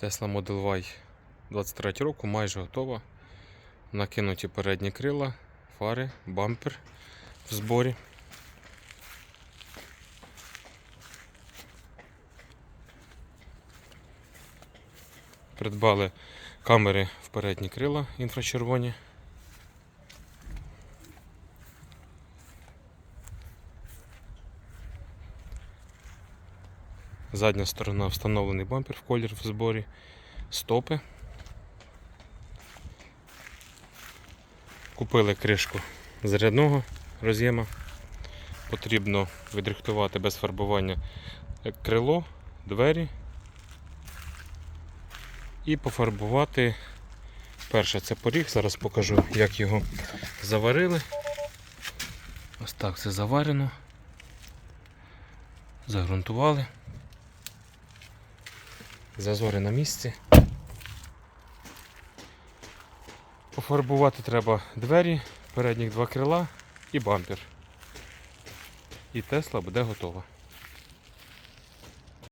Tesla Model Y 23 року майже готова. Накинуті передні крила, фари, бампер в зборі. Придбали камери в передні крила інфрачервоні. Задня сторона встановлений бампер в колір в зборі, стопи. Купили кришку зарядного роз'єма. Потрібно відрихтувати без фарбування крило, двері і пофарбувати. Перше це поріг, зараз покажу, як його заварили. Ось так це заварено. Загрунтували. Зазори на місці. Пофарбувати треба двері, передніх два крила і бампер. І Тесла буде готова.